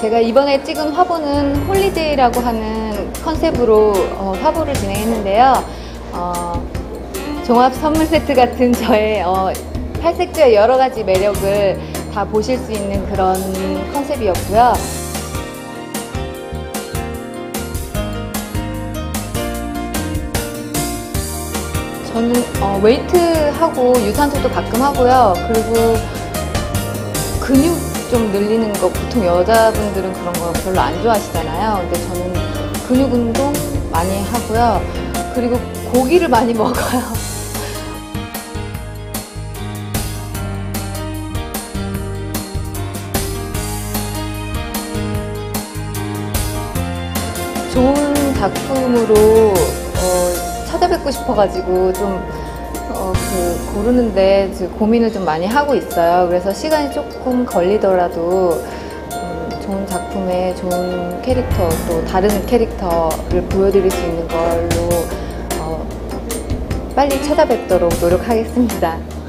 제가 이번에 찍은 화보는 홀리데이라고 하는 컨셉으로 어, 화보를 진행했는데요. 어, 종합 선물 세트 같은 저의 어, 팔색조의 여러 가지 매력을 다 보실 수 있는 그런 컨셉이었고요. 저는 어, 웨이트하고 유산소도 가끔 하고요. 그리고 근육 좀 늘리는 거 보통 여자분들은 그런 거 별로 안 좋아하시잖아요. 근데 저는 근육 운동 많이 하고요. 그리고 고기를 많이 먹어요. 좋은 작품으로 어, 찾아뵙고 싶어가지고 좀 어, 그 고르는데 고민을 좀 많이 하고 있어요. 그래서 시간이 조금 걸리더라도 음, 좋은 작품에 좋은 캐릭터 또 다른 캐릭터를 보여드릴 수 있는 걸로 어, 빨리 찾아뵙도록 노력하겠습니다.